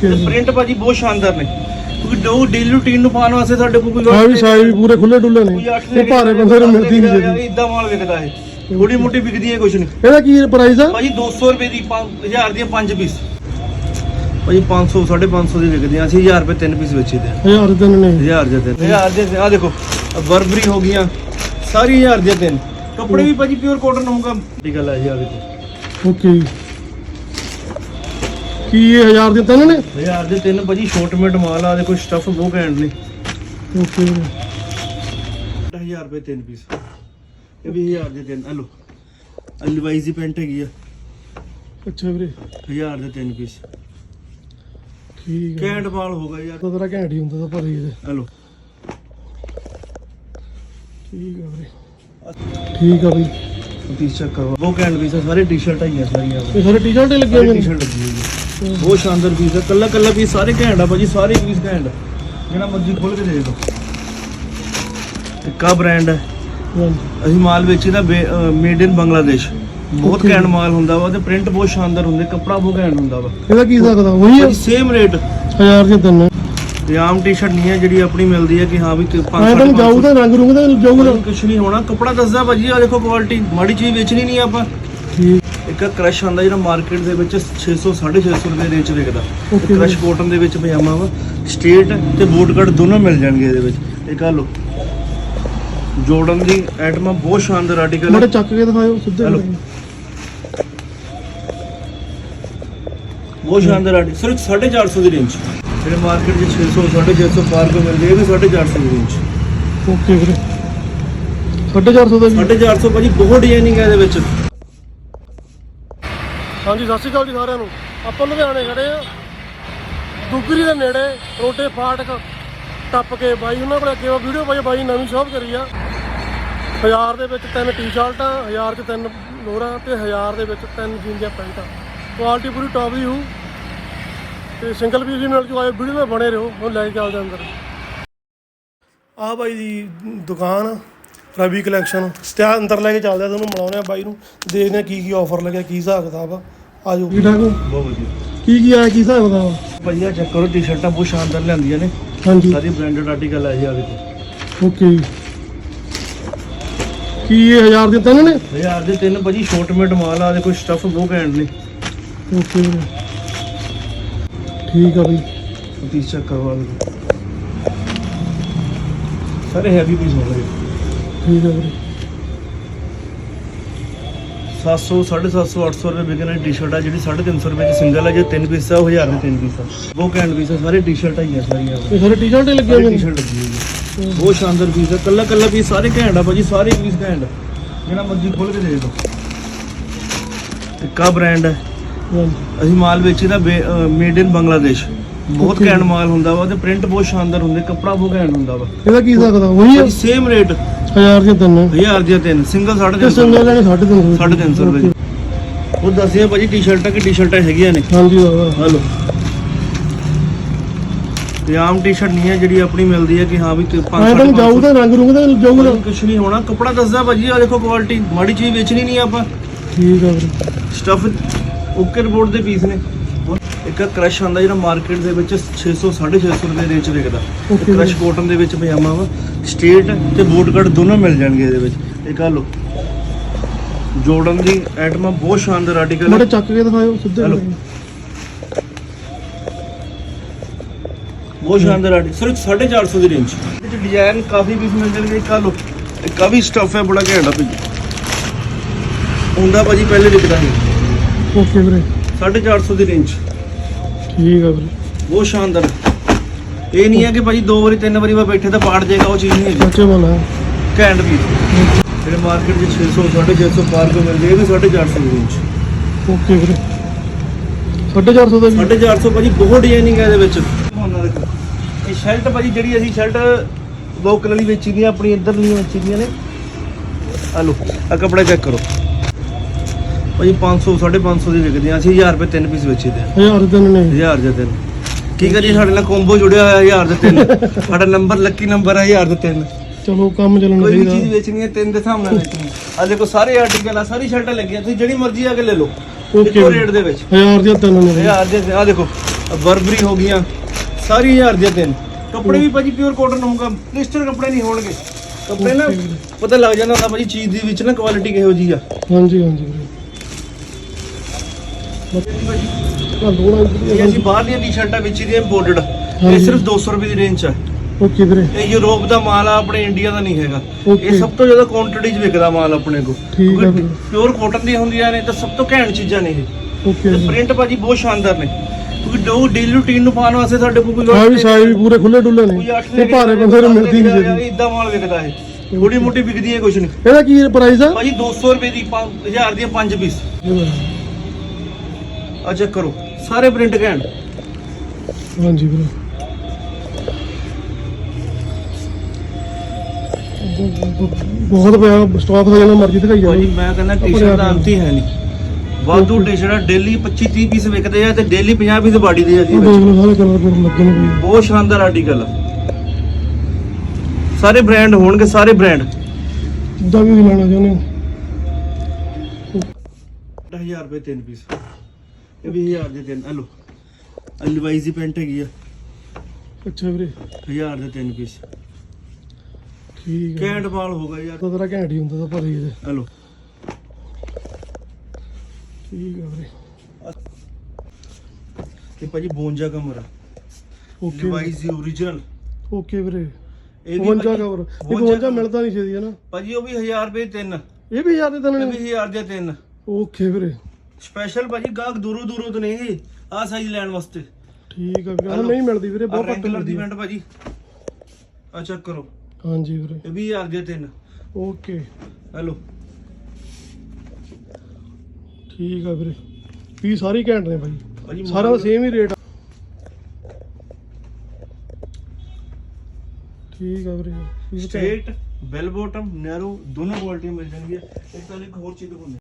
Print ਭਾਜੀ ਬਹੁਤ ਸ਼ਾਨਦਾਰ ਨੇ। ਕਿਉਂਕਿ ਡੋ ਡੇਲੀ ਰੂਟੀਨ ਨੂੰ ਪਾਉਣ ਵਾਸਤੇ ਸਾਡੇ ਕੋਲ ਕੋਈ ਆ ਵੀ ਸਾਈ ਵੀ ਪੂਰੇ ਖੁੱਲੇ ਡੁੱਲੇ ਨੇ। ਇਹ ਭਾਰੇ ਬੰਦੇ ਨੂੰ ਮਿਲਦੀ ਨਹੀਂ ਜਦੀ ਇਦਾਂ ਮਾਲ ਵਿਕਦਾ ਹੈ ਥੋੜੀ ਮੋਟੀ ਵਿਕਦੀ ਹੈ ਕੁਛ ਨਹੀਂ। ਇਹਦਾ ਕੀ ਪ੍ਰਾਈਸ ਆ? ਭਾਜੀ 200 ਰੁਪਏ ਦੀ 1000 ਦੀਆਂ 5 ਪੀਸ ਭਾਜੀ 500 550 ਦੀ ਵਿਕਦੀਆਂ ਅਸੀਂ 1000 ਰੁਪਏ ਤਿੰਨ ਪੀਸ ਵੇਚੀਦੇ ਆ। ਹਜ਼ਾਰ ਦਿਨ ਨੇ। 1000 ਦੇ ਤਿੰਨ। 1000 ਦੇ ਆ ਦੇਖੋ ਬਰਬਰੀ ਹੋ ਗਈਆਂ। ਸਾਰੀ 1000 ਦੇ ਤਿੰਨ। ਕੱਪੜੇ ਵੀ ਭਾਜੀ ਪਿਓਰ ਕਾਟਨ ਹੋਊਗਾ। ਠੀਕ ਗੱਲ ਹੈ ਜੀ ਆ ਦੇਖੋ ਓਕੇ ਕੀ ਇਹ ਹਜ਼ਾਰ ਦੇ ਤਿੰਨ ਨੇ? 1000 ਦੇ ਤਿੰਨ ਭਾਜੀ ਸ਼ੋਰਟ ਮਿੰਟ ਮਾਲ ਆ ਦੇਖੋ ਸਟਫ ਬਹੁਤ ਘੈਂਟ ਨੇ। ਓਕੇ। 1000 ਰੁਪਏ ਤਿੰਨ ਪੀਸ ਇਹ ਵੀ 1000 ਦੇ ਤਿੰਨ ਹਲੋ ਅਲਵਾਈਜ਼ ਦੀ ਪੈਂਟ ਹੈਗੀ ਆ। ਅੱਛਾ ਵੀਰੇ। 1000 ਦੇ ਤਿੰਨ ਪੀਸ ਠੀਕ ਹੈ ਘੈਂਟ ਮਾਲ ਹੋਗਾ ਯਾਰ। ਤਾਂ ਤੇਰਾ ਘੈਂਟ ਹੀ ਹੁੰਦਾ ਤਾਂ ਭਰੀ ਇਹਦੇ ਹਲੋ ਠੀਕ ਆ ਵੀਰੇ। ਠੀਕ ਆ ਬਈ ਪੀਸ ਚੈੱਕ ਕਰੋ। ਬਹੁਤ ਘੈਂਟ ਪੀਸ ਆ ਸਾਰੇ ਟੀ-ਸ਼ਰਟ ਆਈਆਂ ਸਾਰੀਆਂ। ਇਹ ਸਾਰੇ ਟੀ-ਸ਼ਰਟ ਹੀ ਲੱਗੇ ਹੋਏ ਨੇ? ਟੀ-ਸ਼ਰਟ ਲੱਗੀ ਹੋਈ ਹੈ ਬਹੁਤ ਸ਼ਾਨਦਾਰ ਪੀਸ ਆ ਕੱਲਾ ਕੱਲਾ ਪੀਸ ਸਾਰੇ ਘੈਂਟ ਆ ਭਾਜੀ ਸਾਰੇ ਪੀਸ ਘੈਂਟ। ਜਿਹੜਾ ਮਰਜ਼ੀ ਖੋਲ ਕੇ ਦੇਖ ਲਓ। ਇੱਕ ਬ੍ਰਾਂਡ ਹੈ। ਅਸੀਂ ਮਾਲ ਵੇਚੀਦਾ ਮੇਡ ਇਨ ਬੰਗਲਾਦੇਸ਼ ਬਹੁਤ. ਘੈਂਟ ਮਾਲ ਹੁੰਦਾ ਵਾ ਤੇ ਪ੍ਰਿੰਟ ਬਹੁਤ ਸ਼ਾਨਦਾਰ ਹੁੰਦੇ ਕੱਪੜਾ ਬਹੁਤ ਘੈਂਟ ਹੁੰਦਾ ਵਾ। ਇਹਦਾ ਕੀ ਸਕਦਾ ਉਹੀ ਆ? ਸੇਮ ਰੇਟ ਹਜ਼ਾਰ ਦੇ ਤਿੰਨ। ਤੇ ਆਮ ਟੀ-ਸ਼ਰਟ ਨਹੀਂ ਹੈ ਜਿਹੜੀ ਆਪਣੀ ਮਿਲਦੀ ਹੈ ਕਿ ਹਾਂ ਵੀ ਐ 5 ਤਾਂ ਜਾਊ ਤਾਂ ਰੰਗ ਰੁੰਗ ਤਾਂ ਜਾਊਗਾ। ਕੁਝ ਨਹੀਂ ਹੋਣਾ। ਕੱਪੜਾ ਦੱਸਦਾ ਭਾਜੀ ਆ ਦੇਖੋ ਕੁਆਲਿਟੀ ਮਾੜੀ ਚੀਜ਼ ਵੇਚਣੀ ਨਹੀਂ ਆਪਾਂ। ਠੀਕ। ਇੱਕ ਕ੍ਰਸ਼ ਆਂਦਾ ਜਿਹੜਾ ਮਾਰਕੀਟ ਦੇ ਵਿੱਚ 600 650 ਰੁਪਏ ਰੇਂਜ ਵਿਕਦਾ. ਕ੍ਰਸ਼ ਕਾਟਨ ਦੇ ਵਿੱਚ ਪਜਾਮਾ ਵਾ। ਸਟੇਟ ਤੇ ਬੂਟ ਕੱਟ ਦੋਨੋਂ ਮਿਲ ਜਾਣਗੇ ਇਹਦੇ ਵਿੱਚ। ਇਹ ਕਹ ਲਓ। ਜੋਰਡਨ ਦੀ ਐਟਮਾਂ ਬਹੁਤ ਸ਼ਾਨਦਾਰ ਆਰਟੀਕਲ ਮਾੜੇ ਚੱਕ ਕੇ ਦਿਖਾਓ ਸਿੱਧੇ। ਬਹੁਤ ਸ਼ਾਨਦਾਰ ਆਰਟੀਕਲ ਸਿਰਫ 450 ਦੀ ਰੇਂਜ। ਜਿਹੜੇ ਮਾਰਕੀਟ 'ਚ 600 650 ਪਾਰ ਕੋ ਮਿਲਦੇ ਇਹ ਵੀ 450 ਦੀ ਰੇਂਜ। ਓਕੇ ਵੀਰੇ। 450 ਦਾ ਵੀ 450 ਭਾਜੀ ਬਹੁਤ ਡਿਜ਼ਾਈਨਿੰਗ ਹੈ ਇਹਦੇ ਵਿੱਚ। ਹਾਂਜੀ, ਸਤਿ ਸ਼੍ਰੀ ਅਕਾਲ ਜੀ ਸਾਰਿਆਂ ਨੂੰ। ਆਪਾਂ ਲੁਧਿਆਣੇ ਖੜੇ ਆ। ਦੁਗਰੀ ਦੇ ਨੇੜੇ ਰੋਡੇ ਫਾਟਕ ਟੱਪ ਕੇ ਬਾਈ ਉਹਨਾਂ ਕੋਲ ਅੱਗੇ ਵੀਡੀਓ ਪਾਈ ਬਾਈ ਨਵੀਂ ਸ਼ਾਪ ਕਰੀ ਆ। ਹਜ਼ਾਰ ਦੇ ਵਿੱਚ ਤਿੰਨ ਟੀ-ਸ਼ਰਟਾਂ, ਹਜ਼ਾਰ ਚ ਤਿੰਨ ਲੋਰਾਂ ਤੇ ਹਜ਼ਾਰ ਦੇ ਵਿੱਚ ਤਿੰਨ ਜੀਨ ਦੀਆਂ ਪੈਂਟਾਂ। ਕੁਆਲਿਟੀ ਪੂਰੀ ਟੌਪ ਦੀ ਹੋਊ। ਤੇ ਸਿੰਗਲ ਪੀਸ ਵੀ ਮਿਲ ਜੂ ਆਏ ਵੀਡੀਓ ਵਿੱਚ ਬਣੇ ਰਹੋ, ਹੁਣ ਲੈ ਕੇ ਚੱਲਦੇ ਅੰਦਰ। ਆ ਬਾਈ ਦੀ ਦੁਕਾਨ, ਰਵੀ ਕਲੈਕਸ਼ਨ ਤੇ ਅੰਦਰ ਲੈ ਕੇ ਚੱਲਦੇ ਆ, ਤੁਹਾਨੂੰ ਮਿਲਾਉਂਦੇ ਆ ਬਾਈ ਨੂੰ। ਦੇਖਦੇ ਆ ਕੀ ਕੀ ਆਫਰ ਲੱਗਿਆ, ਕੀ ਹਿਸਾਬ ਕਿਤਾਬ ਆ। ਆਜੋ। ਠੀਕ ਠਾਕ ਬਹੁਤ ਵਧੀਆ। ਕੀ ਕੀ ਆਇਆ ਕੀ ਹਿਸਾਬ ਕਿਤਾਬ? ਭਾਜੀ ਆ ਚੈੱਕ ਕਰੋ ਟੀ-ਸ਼ਰਟਾਂ ਬਹੁਤ ਸ਼ਾਨਦਾਰ ਲਿਆਂਦੀਆਂ ਨੇ। ਹਾਂਜੀ। ਸਾਰੀ ਬ੍ਰਾਂਡਡ ਆਰਟੀਕਲ ਹੈ ਜੀ ਆ ਓਕੇ ਕੀ ਇਹ ਹਜ਼ਾਰ ਦੇ ਤਿੰਨ ਨੇ? 1000 ਦੇ ਤਿੰਨ ਭਾਜੀ ਸ਼ੋਰਟ ਮਿੰਟ ਮਾਲ ਆ ਦੇਖੋ ਸਟਫ ਬਹੁਤ ਘੈਂਟ ਨੇ। ਓਕੇ ਠੀਕ ਆ ਬਈ। ਪੀਸ ਚੈੱਕ ਕਰਵਾ ਲਓ। ਸਾਰੇ ਹੈਵੀ ਪੀਸ ਹੋਣਗੇ। ਠੀਕ ਆ ਵੀਰੇ 700 750 800 ਰੁਪਏ ਵਿਕਣ ਵਾਲੀ ਟੀ-ਸ਼ਰਟ ਆ ਜਿਹੜੀ 350 ਰੁਪਏ ਦੀ ਸਿੰਗਲ ਆ ਜੇ ਤਿੰਨ ਪੀਸ ਆ ਉਹ 1000 ਦੇ ਤਿੰਨ ਪੀਸ ਆ। ਬਹੁਤ ਘੈਂਟ ਪੀਸ ਆ ਸਾਰੇ ਟੀ-ਸ਼ਰਟ ਆਈਆਂ ਸਾਰੀਆਂ ਇਹ ਸਾਰੇ ਟੀ-ਸ਼ਰਟ ਹੀ ਲੱਗੇ ਹੋਏ ਨੇ? ਟੀ-ਸ਼ਰਟ ਲੱਗੀ ਹੋਈ ਹੈ ਬਹੁਤ ਸ਼ਾਨਦਾਰ ਪੀਸ ਆ ਕੱਲਾ ਕੱਲਾ ਪੀਸ ਸਾਰੇ ਘੈਂਟ ਆ ਭਾਜੀ ਸਾਰੇ ਪੀਸ ਘੈਂਟ। ਆ। ਜਿਹੜਾ ਮਰਜ਼ੀ ਖੋਲ ਕੇ ਦੇਖ ਲਓ ਇੱਕ ਆ ਬ੍ਰਾਂਡ ਹੈ। ਅਸੀਂ ਮਾਲ ਵੇਚੀਦਾ ਮੇਡ ਇਨ ਬੰਗਲਾਦੇਸ਼ ਬਹੁਤ. ਘੈਂਟ ਮਾਲ ਹੁੰਦਾ ਵਾ ਤੇ ਪ੍ਰਿੰਟ ਬਹੁਤ ਸ਼ਾਨਦਾਰ ਹੁੰਦੇ ਕੱਪੜਾ ਬਹੁਤ ਘੈਂਟ ਹੁੰਦਾ ਵਾ। ਇਹਦਾ ਕੀ ਸਕਦਾ ਉਹੀ ਆ? ਸੇਮ ਰੇਟ ਹਜ਼ਾਰ ਦੇ ਤਿੰਨ। ਨੇ 1000 ਦੀਆਂ ਤਿੰਨ ਸਿੰਗਲ ਤੇ 350 ਸਿੰਗਲ ਲੈਣੇ 350 350 ਰੁਪਏ ਦੀ। ਉਹ ਦੱਸਿਆ ਭਾਜੀ ਟੀ-ਸ਼ਰਟਾਂ ਕਿ ਟੀ-ਸ਼ਰਟਾਂ ਹੈਗੀਆਂ ਨੇ? ਹਾਂਜੀ ਬਾਬਾ ਹਲੋ। ਤੇ ਆਮ ਟੀ-ਸ਼ਰਟ ਨਹੀਂ ਹੈ ਜਿਹੜੀ ਆਪਣੀ ਮਿਲਦੀ ਹੈ ਕਿ ਹਾਂ ਵੀ ਐ ਤਾਂ ਜਾਊ ਤਾਂ ਰੰਗ ਰੁੰਗ ਤਾਂ ਜਾਊਗਾ। ਨਾ ਕੁਝ ਨਹੀਂ ਹੋਣਾ। ਕੱਪੜਾ ਦੱਸਦਾ ਭਾਜੀ ਆ ਦੇਖੋ ਕੁਆਲਿਟੀ ਮਾੜੀ ਚੀਜ਼ ਵੇਚਣੀ ਨਹੀਂ ਆਪਾਂ। ਠੀਕ ਆ ਵੀਰੇ। ਸਟਫ ਓਕੇ ਰਿਪੋਰਟ ਦੇ ਪੀਸ ਨੇ। ਇੱਕ ਕ੍ਰਸ਼ ਆਂਦਾ ਜਿਹੜਾ ਮਾਰਕੀਟ ਦੇ ਵਿੱਚ 600 650 ਰੁਪਏ ਰੇਂਜ ਵਿਕਦਾ। Okay. ਕ੍ਰਸ਼ ਕਾਟਨ ਦੇ ਵਿੱਚ ਪਜਾਮਾ ਵਾ। ਸਟੇਟ ਤੇ ਬੂਟ ਕੱਟ ਦੋਨੋਂ ਮਿਲ ਜਾਣਗੇ ਇਹਦੇ ਵਿੱਚ। ਇਹ ਕਹ ਲਓ। ਜੋਰਡਨ ਦੀ ਐਟਮਾਂ ਬਹੁਤ ਸ਼ਾਨਦਾਰ ਆਰਟੀਕਲ ਮਾੜੇ ਚੱਕ ਕੇ ਦਿਖਾਓ ਸਿੱਧੇ। ਬਹੁਤ ਸ਼ਾਨਦਾਰ ਆਰਟੀਕਲ ਸਿਰਫ 450 ਦੀ ਰੇਂਜ ਇਹਦੇ ਚ ਡਿਜ਼ਾਈਨ ਕਾਫੀ ਪੀਸ ਮਿਲ ਜਾਣਗੇ। ਕਹ ਲਓ। ਇਹ ਕਾਫੀ ਸਟਫ ਹੈ ਬੜਾ ਘੈਂਟ ਆ ਭਾਜੀ। ਹੁੰਦਾ ਭਾਜੀ ਪਹਿਲੇ ਵਿਕਦਾ ਸੀ। ਓਕੇ ਵੀਰੇ। 450 ਦੀ ਰੇਂਜ ਠੀਕ ਆ ਵੀਰੇ। ਬਹੁਤ ਸ਼ਾਨਦਾਰ। ਇਹ ਨਹੀਂ ਹੈ ਕਿ ਭਾਜੀ ਦੋ ਵਾਰੀ ਤਿੰਨ ਵਾਰੀ ਮੈਂ ਬੈਠੇ ਤਾਂ ਪਾੜ ਜਾਏਗਾ ਉਹ ਚੀਜ਼ ਨਹੀਂ ਹੈਗੀ ਸੱਚੇ ਬੋਲਾ ਘੈਂਟ ਪੀਸ ਜਿਹੜੇ ਮਾਰਕੀਟ 'ਚ 600 650 ਪਾਰ ਕੋ ਮਿਲਦੇ ਇਹ ਵੀ 450 ਦੀ ਰੇਂਜ ਓਕੇ ਵੀਰੇ। 450 ਦਾ ਵੀ। 450 ਭਾਜੀ ਬਹੁਤ ਡਿਜ਼ਾਈਨਿੰਗ ਹੈ ਇਹਦੇ ਵਿੱਚ। ਇਹ ਸ਼ਰਟ ਭਾਜੀ ਜਿਹੜੀ ਅਸੀਂ ਸ਼ਰਟ ਲੋਕਲ ਵਾਲੀ ਵੇਚੀ ਦੀਆਂ ਆਪਣੀ ਇੱਧਰ ਲਈ ਵੇਚੀ ਦੀਆਂ ਨੇ। ਆ ਲੋ ਆ ਕੱਪੜਾ ਚੈੱਕ ਕਰੋ। ਭਾਜੀ 500 550 ਦੀ ਵਿਕਦੀਆਂ ਅਸੀਂ 1000 ਰੁਪਏ ਤਿੰਨ ਪੀਸ ਵੇਚੀਦੇ ਆ। ਹਜ਼ਾਰ ਦੇ ਤਿੰਨ ਨੇ। 1000 ਦੇ ਤਿੰਨ। ਕੀ ਕਰੀਏ ਸਾਡੇ ਨਾਲ ਕੰਬੋ ਜੁੜਿਆ ਹੋਇਆ 1000 ਦੇ ਤਿੰਨ। ਸਾਡਾ ਨੰਬਰ ਲੱਕੀ ਨੰਬਰ ਹੈ 1000 ਦੇ ਤਿੰਨ। ਚਲੋ ਕੰਮ ਚੱਲਣਾ ਕੋਈ ਵੀ ਚੀਜ਼ ਚਾਹੀਦਾ ਵੇਚਣੀ ਹੈ ਤਿੰਨ ਦੇ ਹਿਸਾਬ ਨਾਲ ਵੇਚਣੀ। ਆ ਦੇਖੋ ਸਾਰੇ ਆਰਟੀਕਲ ਆ ਸਾਰੀ ਸ਼ਰਟਾਂ ਲੱਗੀਆਂ ਤੁਸੀਂ ਜਿਹੜੀ ਮਰਜ਼ੀ ਆ ਕੇ ਲੈ ਲਓ। ਓਕੇ ਇੱਕੋ ਰੇਟ ਦੇ ਵਿੱਚ। ਹਜ਼ਾਰ ਦੀਆਂ ਤਿੰਨ ਨੇ। ਵੀਰੇ। 1000 ਦੇ ਆ ਦੇਖੋ ਬਰਬਰੀ ਹੋ ਗਈਆਂ ਸਾਰੀ ਹਜ਼ਾਰ ਦੀਆਂ ਤਿੰਨ। ਕੱਪੜੇ ਵੀ ਭਾਜੀ ਪਿਓਰ ਕਾਟਨ ਹੋਊਗਾ ਪਲਿਸਟਰ ਕੱਪੜੇ ਨਹੀਂ ਹੋਣਗੇ। ਕੱਪੜੇ ਨਾ ਪਤਾ ਲੱਗ ਜਾਂਦਾ ਹੁੰਦਾ ਭਾਜੀ ਚੀਜ਼ ਦੀ ਵਿੱਚ ਨਾ ਕੁਆਲਿਟੀ ਕਿਹੋ ਜੀ ਆ। ਹਾਂਜੀ ਹਾਂਜੀ। ਵੀਰੇ ਇਹ ਅਸੀਂ ਬਾਹਰਲੀਆਂ ਟੀ-ਸ਼ਰਟਾਂ ਵਿੱਚ ਦੀਆਂ ਇੰਪੋਰਟਡ ਇਹ ਹਾਂਜੀ। ਸਿਰਫ 200 ਰੁਪਏ ਦੀ ਰੇਂਜ 'ਚ ਆ। ਓਕੇ ਵੀਰੇ ਇਹ ਯੂਰਪ ਦਾ ਮਾਲ ਆ ਆਪਣੇ ਇੰਡੀਆ ਦਾ ਨਹੀਂ ਹੈਗਾ। Okay. ਇਹ ਸਭ ਤੋਂ ਜ਼ਿਆਦਾ ਕੁਆਂਟੀਟੀ 'ਚ ਵਿਕਦਾ ਮਾਲ ਆਪਣੇ ਕੋਲ। ਠੀਕ ਆ ਵੀਰੇ ਪਿਓਰ ਕਾਟਨ ਦੀਆਂ ਹੁੰਦੀਆਂ ਨੇ ਤਾਂ ਸਭ ਤੋਂ ਘੈਂਟ ਚੀਜ਼ਾਂ ਨੇ ਇਹ। ਓਕੇ ਤੇ ਪ੍ਰਿੰਟ ਭਾਜੀ ਬਹੁਤ ਸ਼ਾਨਦਾਰ ਨੇ। ਕਿਉਂਕਿ ਡੋ ਡੇਲੀ ਰੂਟੀਨ ਨੂੰ ਪਾਉਣ ਵਾਸਤੇ ਸਾਡੇ ਕੋਲ ਕੋਈ ਆ ਵੀ ਸਾਈਜ਼ ਵੀ ਪੂਰੇ ਖੁੱਲੇ ਡੁੱਲੇ ਨੇ। ਕੋਈ ਅੱਠ ਇਹ ਭਾਰੇ ਬੰਦੇ ਨੂੰ ਮਿਲਦੀ ਨਹੀਂ ਜਿਹੜੀ ਇਦਾਂ ਮਾਲ ਵਿਕਦਾ ਹੈ ਥੋੜੀ ਮੋਟੀ ਵਿਕਦੀ ਹੈ ਕੁਛ ਨਹੀਂ। ਇਹਦਾ ਕੀ ਪ੍ਰਾਈਸ ਆ? ਭਾਜੀ 200 ਰੁਪਏ ਦੀ 1000 ਦੀਆਂ 5 ਪੀਸ ਆ ਚੈੱਕ ਕਰੋ ਸਾਰੇ ਪ੍ਰਿੰਟ ਘੈਂਟ। ਹਾਂਜੀ ਵੀਰੇ। ਬਹੁਤ ਪਿਆ ਸਟਾਕ ਦਾ ਜਿੰਨਾ ਮਰਜ਼ੀ ਦਿਖਾਈ ਭਾਜੀ ਜਾਓ ਮੈਂ ਕਹਿੰਦਾ ਟੀ-ਸ਼ਰਟ ਦਾ ਅੰਤ ਹੀ ਹੈ ਨਹੀਂ। ਵਾਧੂ ਟੀ-ਸ਼ਰਟਾਂ ਡੇਲੀ 25 30 ਪੀਸ ਵਿਕਦੇ ਆ ਤੇ ਡੇਲੀ 50 ਪੀਸ ਬਾਡੀ ਦੇ ਆ ਜੀ। ਦੇਖ ਲਓ ਸਾਰੇ ਕਲਰ ਕੋਡ ਲੱਗੇ ਨੇ ਬਹੁਤ ਸ਼ਾਨਦਾਰ ਆਰਟੀਕਲ ਆ। ਸਾਰੇ ਬ੍ਰਾਂਡ ਹੋਣਗੇ ਸਾਰੇ ਬ੍ਰਾਂਡ ਜਿੱਦਾਂ ਵੀ ਲੈਣਾ ਚਾਹੁੰਦੇ ਹੋ। 1000 ਰੁਪਏ ਤਿੰਨ ਪੀਸ ਇਹ ਵੀ 1000 ਦੇ ਤਿੰਨ ਹਲੋ ਅਲਵਾਈਜ਼ ਦੀ ਪੈਂਟ ਹੈਗੀ ਆ। ਅੱਛਾ ਵੀਰੇ। 1000 ਦੇ ਤਿੰਨ ਪੀਸ ਠੀਕ ਹੈ ਕੈਂਟ ਹੋਗਾ ਯਾਰ। ਤਾਂ ਤੇਰਾ ਘੈਂਟ ਹੀ ਹੁੰਦਾ ਤਾਂ ਭਰੀ ਇਹਦੇ ਹਲੋ ਠੀਕ ਹੈ ਵੀਰੇ। ਤੇ ਭਾਜੀ 52 ਕਮਰਾ ਓਕੇ ਲਵਾਈਜ਼ ਦੀ origignal ਓਕੇ ਵੀਰੇ। ਇਹ ਵੀ 52 ਭਾਜੀ- ਕਵਰ ਇਹ 52 52 ਮਿਲਦਾ ਨਹੀਂ ਛੇਦੀ ਹੈ ਨਾ? ਭਾਜੀ ਉਹ ਵੀ 1000 ਰੁਪਏ ਤਿੰਨ। ਇਹ ਵੀ ਯਾਰ ਦੇ ਇਹ ਤਨ ਵੀ 1000 ਦੇ ਤਿੰਨ। ਓਕੇ ਵੀਰੇ। ਸਪੈਸ਼ਲ ਭਾਜੀ ਗਾਹਕ ਦੂਰੋਂ ਦੂਰੋਂ ਤੋਂ ਨੇ ਇਹ ਆ ਸਾਈਜ਼ ਲੈਣ ਵਾਸਤੇ। ਠੀਕ ਹੈ ਵੀਰੇ ਆਹ। ਨਹੀਂ ਮਿਲਦੀ ਵੀਰੇ ਬਹੁਤ ਘੱਟ ਕਲਰ ਦੀ ਮਿਲਦੀ ਹੈ। ਪੈਂਟ ਭਾਜੀ। ਆ ਚੈੱਕ ਕਰੋ। ਹਾਂਜੀ ਵੀਰੇ। ਇਹ ਵੀ 1000 ਦੇ ਤਿੰਨ। ਓਕੇ। ਹਲੋ। ਠੀਕ ਆ ਵੀਰੇ। ਪੀ ਸਾਰੀ ਘੈਂਟ ਨੇ ਭਾਈ ਭਾਜੀ ਸਾਰਾ ਦਾ ਸੇਮ ਹੀ ਰੇਟ ਆ। ਠੀਕ ਆ ਵੀਰੇ। ਪੀਸ ਘੈਂਟ। ਸਟ੍ਰੇਟ ਬੈਲ ਬਾਟਮ ਨੈਰੋ ਦੋਨੋਂ ਕੁਆਲਿਟੀਆਂ ਮਿਲ ਜਾਣਗੀਆਂ। ਇੱਕ ਤਾਂ ਇੱਕ ਹੋਰ ਚੀਜ਼ ਦਿਖਾਉਂਦੇ।